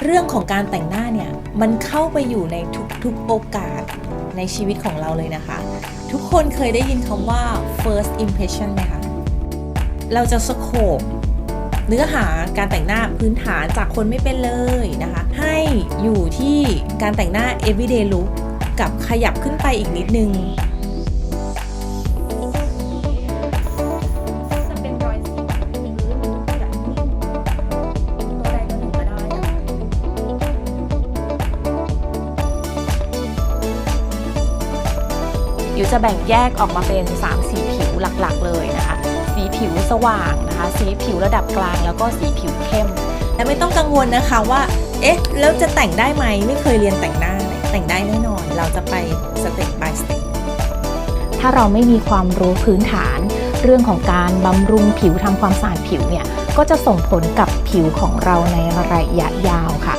เรื่องของการแต่งหน้าเนี่ยมันเข้าไปอยู่ในทุกๆโอกาสในชีวิตของเราเลยนะคะ ทุกคนเคยได้ยินคำว่า first impression ไหมคะ เราจะสโคบเนื้อหาการแต่งหน้าพื้นฐานจากคนไม่เป็นเลยนะคะ ให้อยู่ที่การแต่งหน้า everyday look กับขยับขึ้นไปอีกนิดนึง อยู่จะแบ่งแยกออกมาเป็น 3 สีผิวหลักๆ เลยนะคะ สีผิวสว่างนะคะ สีผิวระดับกลาง แล้วก็สีผิวเข้ม และไม่ต้องกังวลนะคะว่า เอ๊ะ แล้วจะแต่งได้ไหม ไม่เคยเรียนแต่งหน้า แต่งได้แน่นอน เราจะไปสเต็ป by สเต็ป ถ้าเราไม่มีความรู้พื้นฐาน เรื่องของการบำรุงผิวทำความสะอาดผิวเนี่ย ก็จะส่งผลกับผิวของเราในระยะยาวค่ะ